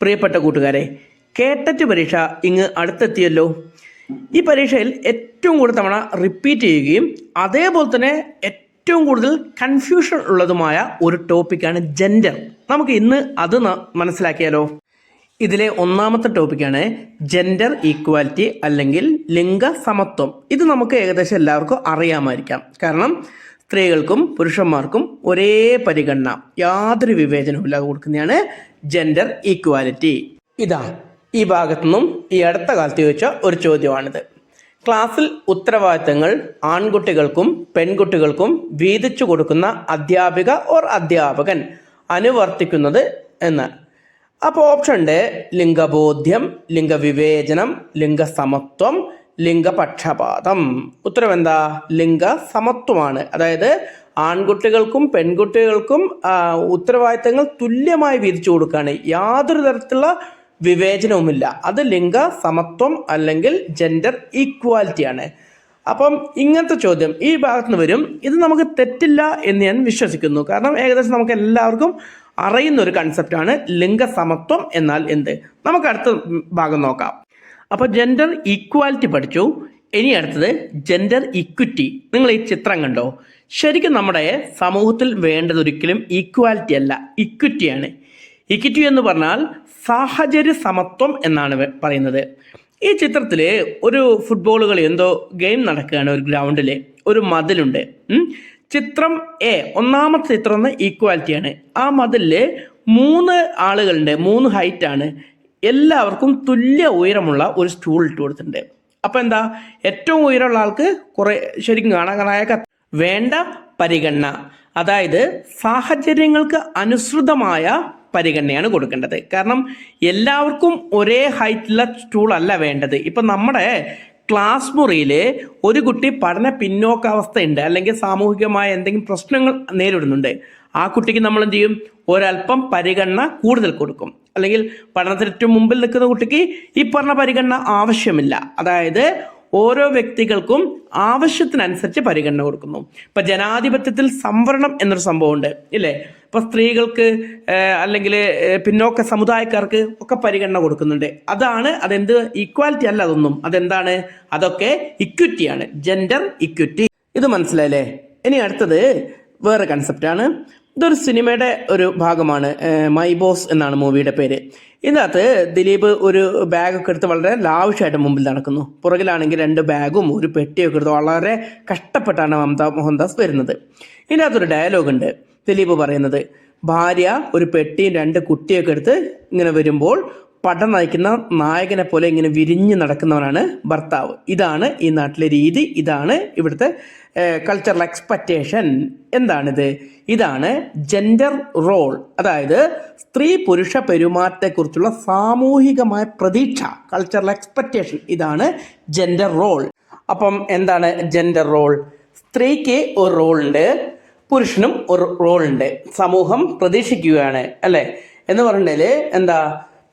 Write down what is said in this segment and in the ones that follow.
പ്രിയപ്പെട്ട കൂട്ടുകാരെ കേട്ടറ്റ് പരീക്ഷ ഇങ്ങ് അടുത്തെത്തിയല്ലോ. ഈ പരീക്ഷയിൽ ഏറ്റവും കൂടുതൽ തവണ റിപ്പീറ്റ് ചെയ്യുകയും അതേപോലെ തന്നെ ഏറ്റവും കൂടുതൽ കൺഫ്യൂഷൻ ഉള്ളതുമായ ഒരു ടോപ്പിക്കാണ് ജെൻഡർ നമുക്ക് ഇന്ന് അത് മനസ്സിലാക്കിയാലോ. ഇതിലെ ഒന്നാമത്തെ ടോപ്പിക്കാണ് ജെൻഡർ ഈക്വാലിറ്റി അല്ലെങ്കിൽ ലിംഗ സമത്വം. ഇത് നമുക്ക് ഏകദേശം എല്ലാവർക്കും അറിയാമായിരിക്കാം. കാരണം സ്ത്രീകൾക്കും പുരുഷന്മാർക്കും ഒരേ പരിഗണന. യാതൊരു വിവേചനവും ഇല്ലാതെ കൊടുക്കുന്നതാണ് ജെൻഡർ ഈക്വാലിറ്റി ഇതാ ഈ ഭാഗത്തു നിന്നും ഈ അടുത്ത കാലത്ത് ചോദിച്ച ഒരു ചോദ്യമാണിത്. ക്ലാസ്സിൽ ഉത്തരവാദിത്തങ്ങൾ ആൺകുട്ടികൾക്കും പെൺകുട്ടികൾക്കും വീതിച്ചു കൊടുക്കുന്ന അധ്യാപിക ഓർ അധ്യാപകൻ അനുവർത്തിക്കുന്നത് എന്ന്. അപ്പോൾ ഓപ്ഷൻ ഉണ്ട് ലിംഗബോധ്യം ലിംഗവിവേചനം ലിംഗസമത്വം ലിംഗപക്ഷപാതം. ഉത്തരം എന്താ ലിംഗ സമത്വമാണ് അതായത് ആൺകുട്ടികൾക്കും പെൺകുട്ടികൾക്കും ഉത്തരവാദിത്തങ്ങൾ തുല്യമായി വീതിച്ചു കൊടുക്കുകയാണ്. യാതൊരു തരത്തിലുള്ള വിവേചനവുമില്ല. അത് ലിംഗ സമത്വം അല്ലെങ്കിൽ ജെൻഡർ ഈക്വാലിറ്റിയാണ് അപ്പം ഇങ്ങനത്തെ ചോദ്യം ഈ ഭാഗത്ത് നിന്ന് വരും. ഇത് നമുക്ക് തെറ്റില്ല എന്ന് ഞാൻ വിശ്വസിക്കുന്നു. കാരണം ഏകദേശം നമുക്ക് എല്ലാവർക്കും അറിയുന്ന ഒരു കൺസെപ്റ്റാണ് ലിംഗസമത്വം എന്നാൽ എന്ത്. നമുക്ക് അടുത്ത ഭാഗം നോക്കാം. അപ്പോൾ ജെൻഡർ ഈക്വാലിറ്റി പഠിച്ചു. ഇനി അടുത്തത് ജെൻഡർ ഇക്വിറ്റി നിങ്ങൾ ഈ ചിത്രം കണ്ടോ? ശരിക്കും നമ്മുടെ സമൂഹത്തിൽ വേണ്ടത് ഒരിക്കലും ഈക്വാലിറ്റി അല്ല ഇക്വിറ്റിയാണ് ഇക്വിറ്റി എന്ന് പറഞ്ഞാൽ സാഹചര്യ സമത്വം എന്നാണ് പറയുന്നത്. ഈ ചിത്രത്തിൽ ഒരു ഫുട്ബോൾ കളി എന്തോ ഗെയിം നടക്കുകയാണ് ഒരു ഗ്രൗണ്ടിൽ ഒരു മതിലുണ്ട്. ചിത്രം എ ഒന്നാമത്തെ ചിത്രം ഈക്വാലിറ്റിയാണ് ആ മതിലിൽ മൂന്ന് ആളുകളുണ്ട് മൂന്ന് ഹൈറ്റാണ് എല്ലാവർക്കും തുല്യ ഉയരമുള്ള ഒരു സ്റ്റൂൾ ഇട്ട് കൊടുത്തിട്ടുണ്ട്. അപ്പം എന്താ? ഏറ്റവും ഉയരമുള്ള ആൾക്ക് കുറേ ശരിക്കും കാണാൻ കാണാൻ വേണ്ട പരിഗണന. അതായത് സാഹചര്യങ്ങൾക്ക് അനുസൃതമായ പരിഗണനയാണ് കൊടുക്കേണ്ടത്. കാരണം എല്ലാവർക്കും ഒരേ ഹൈറ്റുള്ള സ്റ്റൂൾ അല്ല വേണ്ടത്. ഇപ്പം നമ്മുടെ ക്ലാസ് മുറിയിൽ ഒരു കുട്ടി പഠന പിന്നോക്കാവസ്ഥയുണ്ട് അല്ലെങ്കിൽ സാമൂഹികമായ എന്തെങ്കിലും പ്രശ്നങ്ങൾ നേരിടുന്നുണ്ട്. ആ കുട്ടിക്ക് നമ്മൾ എന്ത് ചെയ്യും? ഒരല്പം പരിഗണന കൂടുതൽ കൊടുക്കും. അല്ലെങ്കിൽ പഠനത്തിന് മുമ്പിൽ നിൽക്കുന്ന കുട്ടിക്ക് ഈ പറഞ്ഞ പരിഗണന ആവശ്യമില്ല. അതായത് ഓരോ വ്യക്തികൾക്കും ആവശ്യത്തിനനുസരിച്ച് പരിഗണന കൊടുക്കുന്നു. ഇപ്പൊ ജനാധിപത്യത്തിൽ സംവരണം എന്നൊരു സംഭവമുണ്ട് ഇല്ലേ? ഇപ്പൊ സ്ത്രീകൾക്ക് അല്ലെങ്കിൽ പിന്നോക്ക സമുദായക്കാർക്ക് ഒക്കെ പരിഗണന കൊടുക്കുന്നുണ്ട്. അതാണ് അതെന്ത്? ഈക്വാലിറ്റി അല്ല അതൊന്നും. അതെന്താണ്? അതൊക്കെ ഇക്വിറ്റിയാണ് ജെൻഡർ ഇക്വിറ്റി ഇത് മനസ്സിലായില്ലേ? ഇനി അടുത്തത് വേറെ കൺസെപ്റ്റാണ് ഇതൊരു സിനിമയുടെ ഒരു ഭാഗമാണ് മൈ ബോസ് എന്നാണ് മൂവിയുടെ പേര്. ഇതിനകത്ത് ദിലീപ് ഒരു ബാഗൊക്കെ എടുത്ത് വളരെ ലാവിഷായിട്ട് മുമ്പിൽ നടക്കുന്നു. പുറകിലാണെങ്കിൽ രണ്ട് ബാഗും ഒരു പെട്ടിയൊക്കെ എടുത്ത് വളരെ കഷ്ടപ്പെട്ടാണ് മമത മോഹൻദാസ് വരുന്നത്. ഇതിനകത്തൊരു ഡയലോഗ് ഉണ്ട്. ദിലീപ് പറയുന്നത് ഭാര്യ ഒരു പെട്ടിയും രണ്ട് കുട്ടിയൊക്കെ എടുത്ത് ഇങ്ങനെ വരുമ്പോൾ പടം നയിക്കുന്ന നായകനെ പോലെ ഇങ്ങനെ വിരിഞ്ഞു നടക്കുന്നവനാണ് ഭർത്താവ്. ഇതാണ് ഈ നാട്ടിലെ രീതി. ഇതാണ് ഇവിടുത്തെ കൾച്ചറൽ എക്സ്പെക്റ്റേഷൻ എന്താണിത്? ഇതാണ് ജെൻഡർ റോൾ അതായത് സ്ത്രീ പുരുഷ പെരുമാറ്റത്തെക്കുറിച്ചുള്ള സാമൂഹികമായ പ്രതീക്ഷ കൾച്ചറൽ എക്സ്പെക്റ്റേഷൻ ഇതാണ് ജെൻഡർ റോൾ അപ്പം എന്താണ് ജെൻഡർ റോൾ സ്ത്രീക്ക് ഒരു റോൾ ഉണ്ട് പുരുഷനും ഒരു റോൾ ഉണ്ട്. സമൂഹം പ്രതീക്ഷിക്കുകയാണ് അല്ലേ? എന്ന് പറഞ്ഞാൽ എന്താ?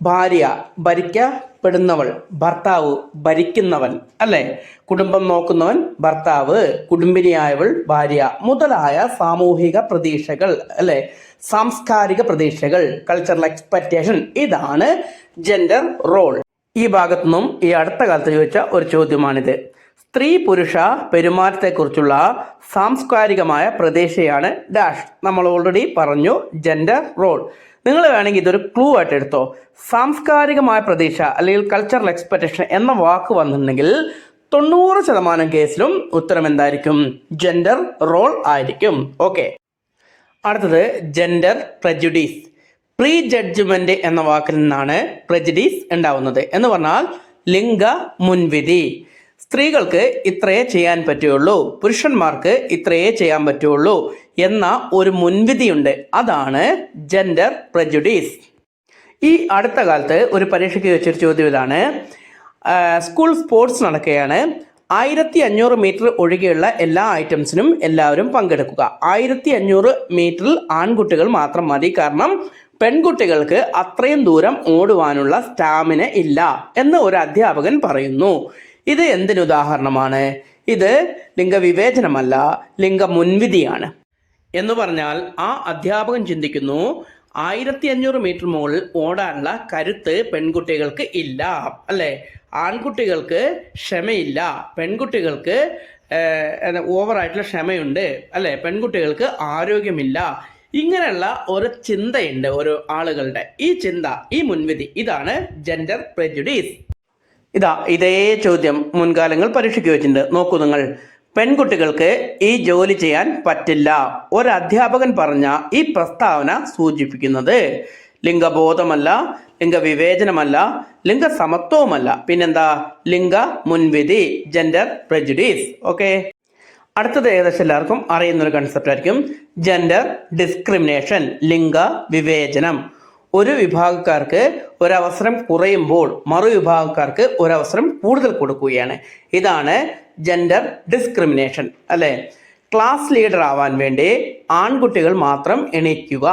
ഭാര്യ ഭരിക്കപ്പെടുന്നവൾ ഭർത്താവ് ഭരിക്കുന്നവൻ അല്ലേ? കുടുംബം നോക്കുന്നവൻ ഭർത്താവ് കുടുംബിനിയായവൾ ഭാര്യ മുതലായ സാമൂഹിക പ്രതീക്ഷകൾ അല്ലേ? സാംസ്കാരിക പ്രതീക്ഷകൾ കൾച്ചറൽ എക്സ്പെക്റ്റേഷൻ ഇതാണ് ജെൻഡർ റോൾ ഈ ഭാഗത്തു നിന്നും ഈ അടുത്ത കാലത്ത് ചോദിച്ച ഒരു ചോദ്യമാണിത്. സ്ത്രീ പുരുഷ പെരുമാറ്റത്തെക്കുറിച്ചുള്ള സാംസ്കാരികമായ പ്രതീക്ഷയാണ് ഡാഷ് നമ്മൾ ഓൾറെഡി പറഞ്ഞു ജെൻഡർ റോൾ നിങ്ങൾ വേണമെങ്കിൽ ഇതൊരു ക്ലൂ ആയിട്ട് എടുത്തോ. സാംസ്കാരികമായ പ്രതീക്ഷ അല്ലെങ്കിൽ കൾച്ചറൽ എക്സ്പെക്ടേഷൻ എന്ന വാക്ക് വന്നിട്ടുണ്ടെങ്കിൽ തൊണ്ണൂറ് ശതമാനം കേസിലും ഉത്തരം എന്തായിരിക്കും? ജെൻഡർ റോൾ ആയിരിക്കും. ഓക്കെ അടുത്തത് ജെൻഡർ പ്രജുഡീസ് പ്രീ ജഡ്ജ്മെന്റ് എന്ന വാക്കിൽ നിന്നാണ് പ്രജുഡീസ് ഉണ്ടാവുന്നത്. എന്ന് പറഞ്ഞാൽ ലിംഗ മുൻവിധി. സ്ത്രീകൾക്ക് ഇത്രയേ ചെയ്യാൻ പറ്റുള്ളൂ പുരുഷന്മാർക്ക് ഇത്രയേ ചെയ്യാൻ പറ്റുള്ളൂ എന്ന ഒരു മുൻവിധിയുണ്ട്. അതാണ് ജെൻഡർ പ്രജുഡീസ് ഈ അടുത്ത കാലത്ത് ഒരു പരീക്ഷയ്ക്ക് വെച്ചൊരു ചോദ്യം ഇതാണ്. സ്കൂൾ സ്പോർട്സ് നടക്കുകയാണ്. ആയിരത്തി അഞ്ഞൂറ് മീറ്റർ ഒഴികെയുള്ള എല്ലാ ഐറ്റംസിനും എല്ലാവരും പങ്കെടുക്കുക. ആയിരത്തി അഞ്ഞൂറ് മീറ്ററിൽ ആൺകുട്ടികൾ മാത്രം മതി. കാരണം പെൺകുട്ടികൾക്ക് അത്രയും ദൂരം ഓടുവാനുള്ള സ്റ്റാമിന ഇല്ല എന്ന് ഒരു അധ്യാപകൻ പറയുന്നു. ഇത് എന്തിന് ഉദാഹരണമാണ്? ഇത് ലിംഗവിവേചനമല്ല ലിംഗ മുൻവിധിയാണ് എന്ന് പറഞ്ഞാൽ ആ അധ്യാപകൻ ചിന്തിക്കുന്നു ആയിരത്തി അഞ്ഞൂറ് മീറ്റർ മുകളിൽ ഓടാനുള്ള കരുത്ത് പെൺകുട്ടികൾക്ക് ഇല്ല അല്ലേ? ആൺകുട്ടികൾക്ക് ക്ഷമയില്ല പെൺകുട്ടികൾക്ക് ഓവറായിട്ടുള്ള ക്ഷമയുണ്ട് അല്ലേ? പെൺകുട്ടികൾക്ക് ആരോഗ്യമില്ല. ഇങ്ങനെയുള്ള ഒരു ചിന്തയുണ്ട് ഒരു ആളുകളുടെ. ഈ ചിന്ത ഈ മുൻവിധി ഇതാണ് ജെൻഡർ prejudice. ഇതാ ഇതേ ചോദ്യം മുൻകാലങ്ങൾ പരീക്ഷയ്ക്ക് വെച്ചിട്ടുണ്ട്. നോക്കൂ നിങ്ങൾ. പെൺകുട്ടികൾക്ക് ഈ ജോലി ചെയ്യാൻ പറ്റില്ല. ഒരു അധ്യാപകൻ പറഞ്ഞ ഈ പ്രസ്താവന സൂചിപ്പിക്കുന്നത് ലിംഗബോധമല്ല ലിംഗവിവേചനമല്ല ലിംഗസമത്വവുമല്ല. പിന്നെന്താ? ലിംഗ മുൻവിധി ജെൻഡർ പ്രജുഡീസ് ഓക്കെ അടുത്തത് ഏകദേശം എല്ലാവർക്കും അറിയുന്ന ഒരു കൺസെപ്റ്റ് ആയിരിക്കും. ജെൻഡർ ഡിസ്ക്രിമിനേഷൻ ലിംഗ വിവേചനം ഒരു വിഭാഗക്കാർക്ക് ഒരവസരം കുറയുമ്പോൾ മറുവിഭാഗക്കാർക്ക് ഒരവസരം കൂടുതൽ കൊടുക്കുകയാണ്. ഇതാണ് ജെൻഡർ ഡിസ്ക്രിമിനേഷൻ അല്ലേ? ക്ലാസ് ലീഡർ ആവാൻ വേണ്ടി ആൺകുട്ടികൾ മാത്രം എണീക്കുക.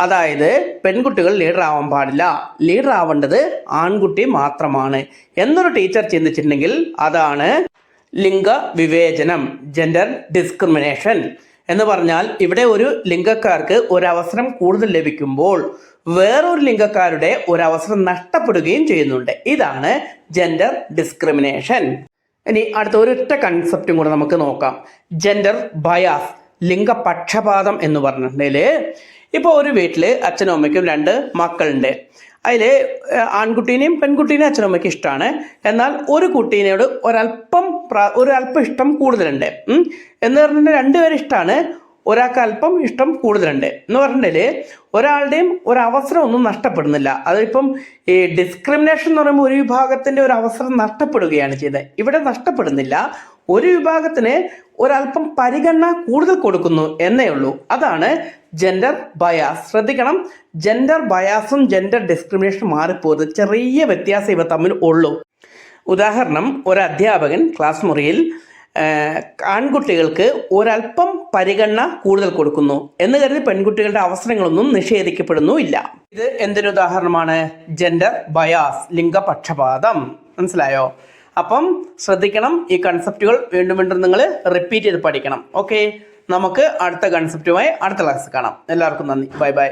അതായത് പെൺകുട്ടികൾ ലീഡർ ആവാൻ പാടില്ല. ലീഡർ ആവേണ്ടത് ആൺകുട്ടി മാത്രമാണ്. എന്നൊരു ടീച്ചർ ചിന്തിച്ചിട്ടുണ്ടെങ്കിൽ അതാണ് ലിംഗ വിവേചനം ജെൻഡർ ഡിസ്ക്രിമിനേഷൻ എന്ന് പറഞ്ഞാൽ ഇവിടെ ഒരു ലിംഗക്കാർക്ക് ഒരവസരം കൂടുതൽ ലഭിക്കുമ്പോൾ വേറൊരു ലിംഗക്കാരുടെ അവസരം നഷ്ടപ്പെടുകയും ചെയ്യുന്നുണ്ട്. ഇതാണ് ജെൻഡർ ഡിസ്ക്രിമിനേഷൻ ഇനി അടുത്ത ഒരൊറ്റ കൺസെപ്റ്റും കൂടെ നമുക്ക് നോക്കാം. ജെൻഡർ ബയാസ് ലിംഗപക്ഷപാതം എന്ന് പറഞ്ഞിട്ടുണ്ടെങ്കിൽ ഇപ്പോൾ ഒരു വീട്ടിൽ അച്ഛനും അമ്മയ്ക്കും രണ്ട് മക്കളുണ്ട്. അതിൽ ആൺകുട്ടീനെയും പെൺകുട്ടീനെയും അച്ഛനും അമ്മയ്ക്ക് ഇഷ്ടമാണ് എന്നാൽ ഒരു കുട്ടീനോട് ഒരല്പം ഒരല്പം ഒരു ഇഷ്ടം കൂടുതലുണ്ട്. എന്ന് പറഞ്ഞിട്ടുണ്ടെങ്കിൽ രണ്ടുപേരും ഇഷ്ടമാണ് ഒരാൾക്ക് അല്പം ഇഷ്ടം കൂടുതലുണ്ട്. എന്ന് പറഞ്ഞിട്ടുണ്ടെങ്കിൽ ഒരാളുടെയും ഒരു അവസരം ഒന്നും നഷ്ടപ്പെടുന്നില്ല. അതിപ്പം ഈ ഡിസ്ക്രിമിനേഷൻ എന്ന് പറയുമ്പോൾ ഒരു വിഭാഗത്തിന്റെ ഒരു അവസരം നഷ്ടപ്പെടുകയാണ് ചെയ്തത്. ഇവിടെ നഷ്ടപ്പെടുന്നില്ല. ഒരു വിഭാഗത്തിന് ഒരല്പം പരിഗണന കൂടുതൽ കൊടുക്കുന്നു എന്നേ ഉള്ളൂ. അതാണ് ജെൻഡർ ബയാസ് ശ്രദ്ധിക്കണം. ജെൻഡർ ബയാസും ജെൻഡർ ഡിസ്ക്രിമിനേഷനും മാറിപ്പോകുന്നത് ചെറിയ വ്യത്യാസം ഇവ തമ്മിൽ ഉള്ളൂ. ഉദാഹരണം ഒരു അധ്യാപകൻ ക്ലാസ് മുറിയിൽ ആൺകുട്ടികൾക്ക് ഒരല്പം പരിഗണന കൂടുതൽ കൊടുക്കുന്നു എന്ന് കരുതി പെൺകുട്ടികളുടെ അവസരങ്ങളൊന്നും നിഷേധിക്കപ്പെടുന്നു ഇല്ല. ഇത് എന്തൊരു ഉദാഹരണമാണ്? ജെൻഡർ ബയാസ് ലിംഗപക്ഷപാതം. മനസ്സിലായോ? അപ്പം ശ്രദ്ധിക്കണം ഈ കൺസെപ്റ്റുകൾ വീണ്ടും വീണ്ടും നിങ്ങൾ റിപ്പീറ്റ് ചെയ്ത് പഠിക്കണം. ഓക്കെ നമുക്ക് അടുത്ത കൺസെപ്റ്റുമായി അടുത്ത ക്ലാസ് കാണാം. എല്ലാവർക്കും നന്ദി. Bye bye